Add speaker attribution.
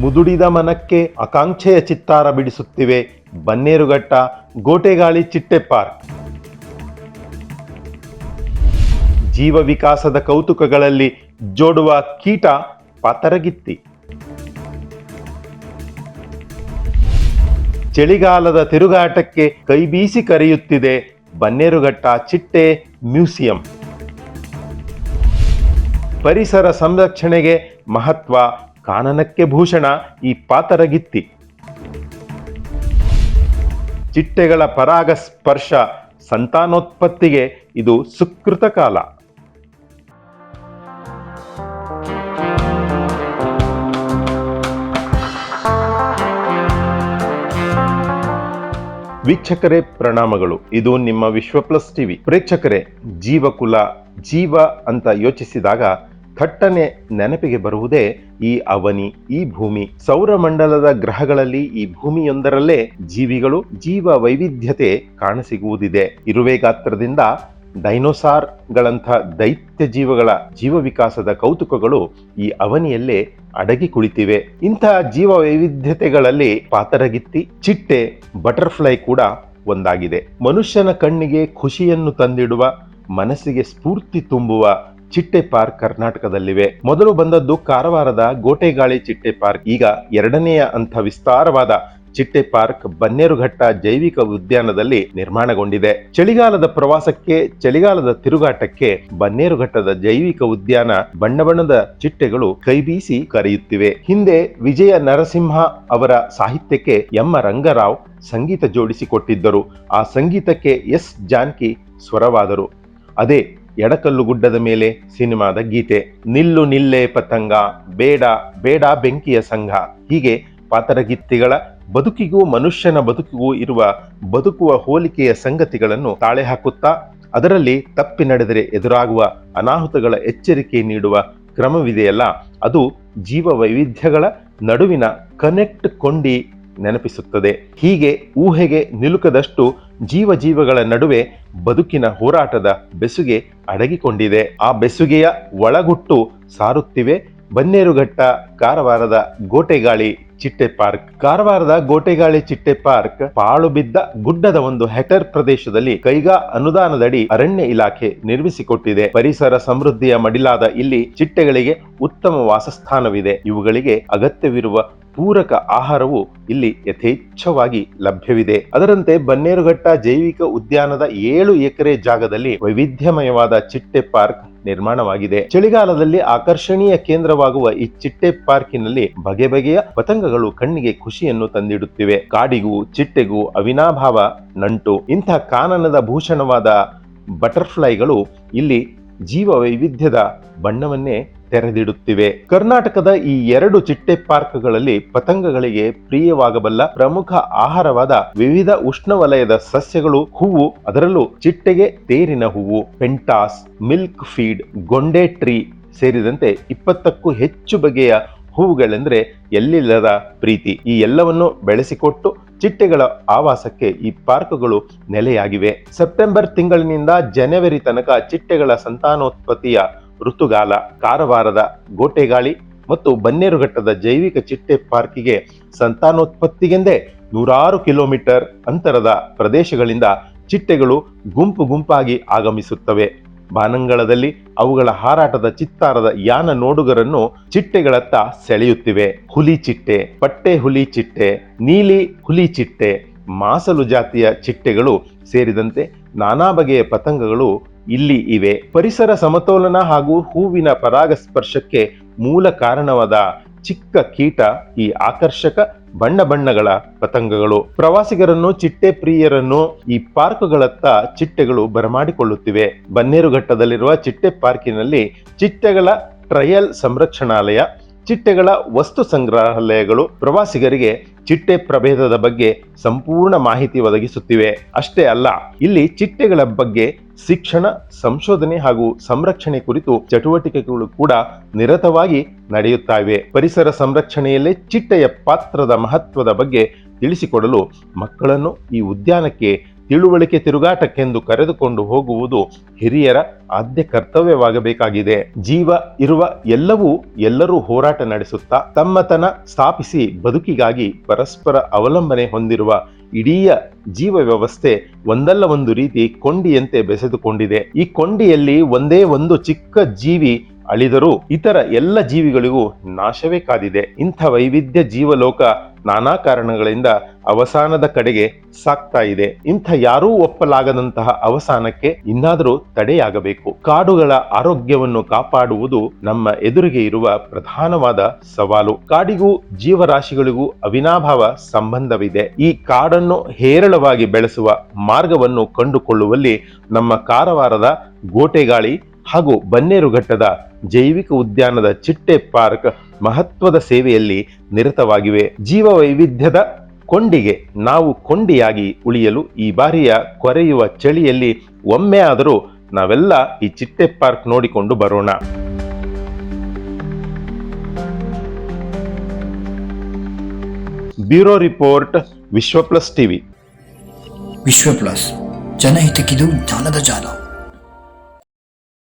Speaker 1: ಮುದುಡಿದ ಮನಕ್ಕೆ ಆಕಾಂಕ್ಷೆಯ ಚಿತ್ತಾರ ಬಿಡಿಸುತ್ತಿವೆ ಬನ್ನೇರುಘಟ್ಟ, ಗೋಟೆಗಾಳಿ ಚಿಟ್ಟೆ ಪಾರ್ಕ್ ಜೀವ ವಿಕಾಸದ ಕೌತುಕಗಳಲ್ಲಿ ಜೋಡುವ ಕೀಟ ಪಾತರಗಿತ್ತಿ. ಚಳಿಗಾಲದ ತಿರುಗಾಟಕ್ಕೆ ಕೈಬೀಸಿ ಕರೆಯುತ್ತಿದೆ ಬನ್ನೇರುಘಟ್ಟ ಚಿಟ್ಟೆ ಮ್ಯೂಸಿಯಂ. ಪರಿಸರ ಸಂರಕ್ಷಣೆಗೆ ಮಹತ್ವ ಕಾನನಕ್ಕೆ ಭೂಷಣ ಈ ಪಾತರಗಿತ್ತಿ. ಚಿಟ್ಟೆಗಳ ಪರಾಗ ಸ್ಪರ್ಶ ಸಂತಾನೋತ್ಪತ್ತಿಗೆ ಇದು ಸುಕೃತ ಕಾಲ. ವೀಕ್ಷಕರೇ ಪ್ರಣಾಮಗಳು. ಇದು ನಿಮ್ಮ ವಿಶ್ವ ಪ್ಲಸ್ ಟಿವಿ. ಪ್ರೇಕ್ಷಕರೇ, ಜೀವಕುಲ ಜೀವ ಅಂತ ಯೋಚಿಸಿದಾಗ ಥಟ್ಟನೆ ನೆನಪಿಗೆ ಬರುವುದೇ ಈ ಅವನಿ, ಈ ಭೂಮಿ. ಸೌರಮಂಡಲದ ಗ್ರಹಗಳಲ್ಲಿ ಈ ಭೂಮಿಯೊಂದರಲ್ಲೇ ಜೀವಿಗಳು ಜೀವ ವೈವಿಧ್ಯತೆ ಕಾಣಸಿಗುವುದಿದೆ. ಇರುವೆ ಗಾತ್ರದಿಂದ ಡೈನೋಸಾರ್ಗಳಂಥ ದೈತ್ಯ ಜೀವಗಳ ಜೀವ ವಿಕಾಸದ ಕೌತುಕಗಳು ಈ ಅವನಿಯಲ್ಲೇ ಅಡಗಿ ಕುಳಿತಿವೆ. ಇಂತಹ ಜೀವ ವೈವಿಧ್ಯತೆಗಳಲ್ಲಿ ಪಾತರಗಿತ್ತಿ, ಚಿಟ್ಟೆ, ಬಟರ್ಫ್ಲೈ ಕೂಡ ಒಂದಾಗಿದೆ. ಮನುಷ್ಯನ ಕಣ್ಣಿಗೆ ಖುಷಿಯನ್ನು ತಂದಿಡುವ, ಮನಸ್ಸಿಗೆ ಸ್ಫೂರ್ತಿ ತುಂಬುವ ಚಿಟ್ಟೆ ಪಾರ್ಕ್ ಕರ್ನಾಟಕದಲ್ಲಿವೆ. ಮೊದಲು ಬಂದದ್ದು ಕಾರವಾರದ ಗೋಟೆಗಾಳಿ ಚಿಟ್ಟೆ ಪಾರ್ಕ್. ಈಗ ಎರಡನೆಯ ಅಂಥ ವಿಸ್ತಾರವಾದ ಚಿಟ್ಟೆ ಪಾರ್ಕ್ ಬನ್ನೇರುಘಟ್ಟ ಜೈವಿಕ ಉದ್ಯಾನದಲ್ಲಿ ನಿರ್ಮಾಣಗೊಂಡಿದೆ. ಚಳಿಗಾಲದ ಪ್ರವಾಸಕ್ಕೆ, ಚಳಿಗಾಲದ ತಿರುಗಾಟಕ್ಕೆ ಬನ್ನೇರುಘಟ್ಟದ ಜೈವಿಕ ಉದ್ಯಾನ ಬಣ್ಣ ಬಣ್ಣದ ಚಿಟ್ಟೆಗಳು ಕೈಬೀಸಿ ಕರೆಯುತ್ತಿವೆ. ಹಿಂದೆ ವಿಜಯ ನರಸಿಂಹ ಅವರ ಸಾಹಿತ್ಯಕ್ಕೆ ಎಂ ರಂಗರಾವ್ ಸಂಗೀತ ಜೋಡಿಸಿಕೊಟ್ಟಿದ್ದರು. ಆ ಸಂಗೀತಕ್ಕೆ ಎಸ್ ಜಾನ್ಕಿ ಸ್ವರವಾದರು. ಅದೇ ಎಡಕಲ್ಲು ಗುಡ್ಡದ ಮೇಲೆ ಸಿನಿಮಾದ ಗೀತೆ. ನಿಲ್ಲು ನಿಲ್ಲೆ ಪತಂಗ, ಬೇಡ ಬೇಡ ಬೆಂಕಿಯ ಸಂಘ. ಹೀಗೆ ಪಾತರಗಿತ್ತಿಗಳ ಬದುಕಿಗೂ, ಮನುಷ್ಯನ ಬದುಕಿಗೂ ಇರುವ ಬದುಕುವ ಹೋಲಿಕೆಯ ಸಂಗತಿಗಳನ್ನು ತಾಳೆ ಹಾಕುತ್ತಾ, ಅದರಲ್ಲಿ ತಪ್ಪಿ ನಡೆದರೆ ಎದುರಾಗುವ ಅನಾಹುತಗಳ ಎಚ್ಚರಿಕೆ ನೀಡುವ ಕ್ರಮವಿದೆಯಲ್ಲ, ಅದು ಜೀವ ವೈವಿಧ್ಯಗಳ ನಡುವಿನ ಕನೆಕ್ಟ್ ಕೊಂಡಿ ನೆನಪಿಸುತ್ತದೆ. ಹೀಗೆ ಊಹೆಗೆ ನಿಲುಕದಷ್ಟು ಜೀವ ಜೀವಗಳ ನಡುವೆ ಬದುಕಿನ ಹೋರಾಟದ ಬೆಸುಗೆ ಅಡಗಿಕೊಂಡಿದೆ. ಆ ಬೆಸುಗೆಯ ಒಳಗುಟ್ಟು ಸಾರುತ್ತಿವೆ ಬನ್ನೇರುಘಟ್ಟ ಕಾರವಾರದ ಗೋಟೆಗಾಳಿ ಚಿಟ್ಟೆ ಪಾರ್ಕ್. ಕಾರವಾರದ ಗೋಟೆಗಾಳಿ ಚಿಟ್ಟೆ ಪಾರ್ಕ್ ಪಾಳು ಬಿದ್ದ ಗುಡ್ಡದ ಒಂದು ಹೆಕ್ಟರ್ ಪ್ರದೇಶದಲ್ಲಿ ಕೈಗಾ ಅನುದಾನದಡಿ ಅರಣ್ಯ ಇಲಾಖೆ ನಿರ್ಮಿಸಿಕೊಟ್ಟಿದೆ. ಪರಿಸರ ಸಮೃದ್ಧಿಯ ಮಡಿಲಾದ ಇಲ್ಲಿ ಚಿಟ್ಟೆಗಳಿಗೆ ಉತ್ತಮ ವಾಸಸ್ಥಾನವಿದೆ. ಇವುಗಳಿಗೆ ಅಗತ್ಯವಿರುವ ಪೂರಕ ಆಹಾರವು ಇಲ್ಲಿ ಯಥೇಚ್ಛವಾಗಿ ಲಭ್ಯವಿದೆ. ಅದರಂತೆ ಬನ್ನೇರುಘಟ್ಟ ಜೈವಿಕ ಉದ್ಯಾನದ ಏಳು ಎಕರೆ ಜಾಗದಲ್ಲಿ ವೈವಿಧ್ಯಮಯವಾದ ಚಿಟ್ಟೆ ಪಾರ್ಕ್ ನಿರ್ಮಾಣವಾಗಿದೆ. ಚಳಿಗಾಲದಲ್ಲಿ ಆಕರ್ಷಣೀಯ ಕೇಂದ್ರವಾಗುವ ಈ ಚಿಟ್ಟೆ ಪಾರ್ಕಿನಲ್ಲಿ ಬಗೆ ಬಗೆಯ ಪತಂಗಗಳು ಕಣ್ಣಿಗೆ ಖುಷಿಯನ್ನು ತಂದಿಡುತ್ತಿವೆ. ಕಾಡಿಗೂ ಚಿಟ್ಟೆಗೂ ಅವಿನಾಭಾವ ನಂಟು. ಇಂಥ ಕಾನನದ ಭೂಷಣವಾದ ಬಟರ್ಫ್ಲೈಗಳು ಇಲ್ಲಿ ಜೀವ ವೈವಿಧ್ಯದ ಬಣ್ಣವನ್ನೇ ತೆರೆದಿಡುತ್ತಿವೆ. ಕರ್ನಾಟಕದ ಈ ಎರಡು ಚಿಟ್ಟೆ ಪಾರ್ಕ್ಗಳಲ್ಲಿ ಪತಂಗಗಳಿಗೆ ಪ್ರಿಯವಾಗಬಲ್ಲ ಪ್ರಮುಖ ಆಹಾರವಾದ ವಿವಿಧ ಉಷ್ಣವಲಯದ ಸಸ್ಯಗಳು ಹೂವು, ಅದರಲ್ಲೂ ಚಿಟ್ಟೆಗೆ ತೇರಿನ ಹೂವು, ಪೆಂಟಾಸ್, ಮಿಲ್ಕ್ ಫೀಡ್, ಗೊಂಡೆ ಟ್ರೀ ಸೇರಿದಂತೆ ಇಪ್ಪತ್ತಕ್ಕೂ ಹೆಚ್ಚು ಬಗೆಯ ಹೂವುಗಳೆಂದರೆ ಎಲ್ಲಿಲ್ಲದ ಪ್ರೀತಿ. ಈ ಎಲ್ಲವನ್ನು ಬೆಳೆಸಿಕೊಟ್ಟು ಚಿಟ್ಟೆಗಳ ಆವಾಸಕ್ಕೆ ಈ ಪಾರ್ಕ್ಗಳು ನೆಲೆಯಾಗಿವೆ. ಸೆಪ್ಟೆಂಬರ್ ತಿಂಗಳಿನಿಂದ ಜನವರಿ ತನಕ ಚಿಟ್ಟೆಗಳ ಸಂತಾನೋತ್ಪತ್ತಿಯ ಋತುಗಾಲ, ಕಾರವಾರದ ಗೋಟೆಗಾಳಿ ಮತ್ತು ಬನ್ನೇರುಘಟ್ಟದ ಜೈವಿಕ ಚಿಟ್ಟೆ ಪಾರ್ಕಿಗೆ ಸಂತಾನೋತ್ಪತ್ತಿಗೆಂದೇ ನೂರಾರು ಕಿಲೋಮೀಟರ್ ಅಂತರದ ಪ್ರದೇಶಗಳಿಂದ ಚಿಟ್ಟೆಗಳು ಗುಂಪು ಗುಂಪಾಗಿ ಆಗಮಿಸುತ್ತವೆ. ಬಾನಂಗಳದಲ್ಲಿ ಅವುಗಳ ಹಾರಾಟದ ಚಿತ್ತಾರದ ಯಾನ ನೋಡುಗರನ್ನು ಚಿಟ್ಟೆಗಳತ್ತ ಸೆಳೆಯುತ್ತಿವೆ. ಹುಲಿ ಚಿಟ್ಟೆ, ಪಟ್ಟೆ ಹುಲಿ ಚಿಟ್ಟೆ, ನೀಲಿ ಹುಲಿ ಚಿಟ್ಟೆ, ಮಾಸಲು ಜಾತಿಯ ಚಿಟ್ಟೆಗಳು ಸೇರಿದಂತೆ ನಾನಾ ಬಗೆಯ ಪತಂಗಗಳು ಇಲ್ಲಿ ಇವೆ. ಪರಿಸರ ಸಮತೋಲನ ಹಾಗೂ ಹೂವಿನ ಪರಾಗಸ್ಪರ್ಶಕ್ಕೆ ಮೂಲ ಕಾರಣವಾದ ಚಿಕ್ಕ ಕೀಟ ಈ ಆಕರ್ಷಕ ಬಣ್ಣ ಬಣ್ಣಗಳ ಪತಂಗಗಳು. ಪ್ರವಾಸಿಗರನ್ನು, ಚಿಟ್ಟೆ ಪ್ರಿಯರನ್ನು ಈ ಪಾರ್ಕ್ಗಳತ್ತ ಚಿಟ್ಟೆಗಳು ಬರಮಾಡಿಕೊಳ್ಳುತ್ತಿವೆ. ಬನ್ನೇರುಘಟ್ಟದಲ್ಲಿರುವ ಚಿಟ್ಟೆ ಪಾರ್ಕಿನಲ್ಲಿ ಚಿಟ್ಟೆಗಳ ಟ್ರಯಲ್ ಸಂರಕ್ಷಣಾಲಯ, ಚಿಟ್ಟೆಗಳ ವಸ್ತು ಸಂಗ್ರಹಾಲಯಗಳು ಪ್ರವಾಸಿಗರಿಗೆ ಚಿಟ್ಟೆ ಪ್ರಭೇದದ ಬಗ್ಗೆ ಸಂಪೂರ್ಣ ಮಾಹಿತಿ ಒದಗಿಸುತ್ತಿವೆ. ಅಷ್ಟೇ ಅಲ್ಲ, ಇಲ್ಲಿ ಚಿಟ್ಟೆಗಳ ಬಗ್ಗೆ ಶಿಕ್ಷಣ, ಸಂಶೋಧನೆ ಹಾಗೂ ಸಂರಕ್ಷಣೆ ಕುರಿತು ಚಟುವಟಿಕೆಗಳು ಕೂಡ ನಿರತವಾಗಿ ನಡೆಯುತ್ತವೆ ಪರಿಸರ ಸಂರಕ್ಷಣೆಯಲ್ಲೇ ಚಿಟ್ಟೆಯ ಪಾತ್ರದ ಮಹತ್ವದ ಬಗ್ಗೆ ತಿಳಿಸಿಕೊಡಲು ಮಕ್ಕಳನ್ನು ಈ ಉದ್ಯಾನಕ್ಕೆ ತಿಳುವಳಿಕೆ ತಿರುಗಾಟಕ್ಕೆಂದು ಕರೆದುಕೊಂಡು ಹೋಗುವುದು ಹಿರಿಯರ ಆದ್ಯ ಕರ್ತವ್ಯವಾಗಬೇಕಾಗಿದೆ. ಜೀವ, ಇರುವ ಎಲ್ಲವೂ ಎಲ್ಲರೂ ಹೋರಾಟ ನಡೆಸುತ್ತಾ ತಮ್ಮತನ ಸ್ಥಾಪಿಸಿ ಬದುಕಿಗಾಗಿ ಪರಸ್ಪರ ಅವಲಂಬನೆ ಹೊಂದಿರುವ ಇಡೀ ಜೀವ ವ್ಯವಸ್ಥೆ ಒಂದಲ್ಲ ಒಂದು ರೀತಿ ಕೊಂಡಿಯಂತೆ ಬೆಸೆದುಕೊಂಡಿದೆ. ಈ ಕೊಂಡಿಯಲ್ಲಿ ಒಂದೇ ಒಂದು ಚಿಕ್ಕ ಜೀವಿ ಅಳಿದರೂ ಇತರ ಎಲ್ಲ ಜೀವಿಗಳಿಗೂ ನಾಶವೇ ಕಾದಿದೆ. ಇಂಥ ವೈವಿಧ್ಯ ಜೀವಲೋಕ ನಾನಾ ಕಾರಣಗಳಿಂದ ಅವಸಾನದ ಕಡೆಗೆ ಸಾಕ್ತಾ ಇದೆ. ಇಂಥ ಯಾರೂ ಒಪ್ಪಲಾಗದಂತಹ ಅವಸಾನಕ್ಕೆ ಇನ್ನಾದರೂ ತಡೆಯಾಗಬೇಕು. ಕಾಡುಗಳ ಆರೋಗ್ಯವನ್ನು ಕಾಪಾಡುವುದು ನಮ್ಮ ಎದುರಿಗೆ ಇರುವ ಪ್ರಧಾನವಾದ ಸವಾಲು. ಕಾಡಿಗೂ ಜೀವರಾಶಿಗಳಿಗೂ ಅವಿನಾಭಾವ ಸಂಬಂಧವಿದೆ. ಈ ಕಾಡನ್ನು ಹೇರಳವಾಗಿ ಬೆಳೆಸುವ ಮಾರ್ಗವನ್ನು ಕಂಡುಕೊಳ್ಳುವಲ್ಲಿ ನಮ್ಮ ಕಾರವಾರದ ಗೋಟೆಗಾಳಿ ಹಾಗೂ ಬನ್ನೇರುಘಟ್ಟದ ಜೈವಿಕ ಉದ್ಯಾನದ ಚಿಟ್ಟೆ ಪಾರ್ಕ್ ಮಹತ್ವದ ಸೇವೆಯಲ್ಲಿ ನಿರತವಾಗಿವೆ. ಜೀವ ವೈವಿಧ್ಯದ ಕೊಂಡಿಗೆ ನಾವು ಕೊಂಡಿಯಾಗಿ ಉಳಿಯಲು ಈ ಬಾರಿಯ ಕೊರೆಯುವ ಚಳಿಯಲ್ಲಿ ಒಮ್ಮೆ ಆದರೂ ನಾವೆಲ್ಲ ಈ ಚಿಟ್ಟೆ ಪಾರ್ಕ್ ನೋಡಿಕೊಂಡು ಬರೋಣ. Bureau report Vishwa plus TV.
Speaker 2: Vishwa plus ಜನಹಿತಕ್ಕಿದು ಜ್ಞಾನದ ಜಾಲ.